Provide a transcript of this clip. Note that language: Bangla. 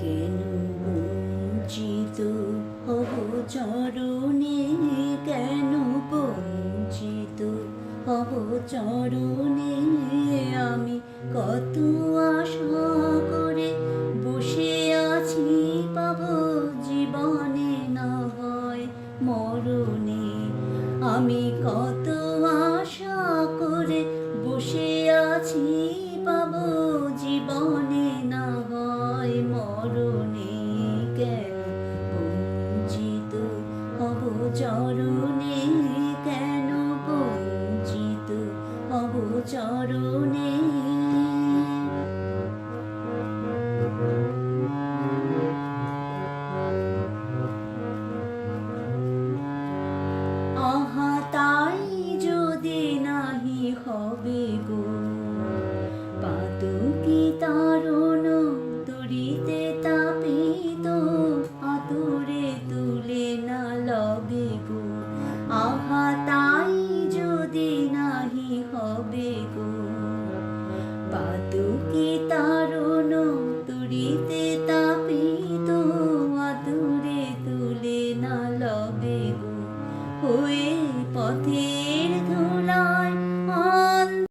কেন বঞ্চিত হব চরণে? কেন বঞ্চিত হব চরণে? আমি কত আশা করে বসে আছি পাব জীবনে, না হয় মরণে। আমি কত আশা করে বসে আছি পাব চরণে কেন বঞ্চিত? হব হবে গো। পাতুকি তারণ তরিতে তাপিত আদুরে তুলে না লবে গো। হয়ে পথে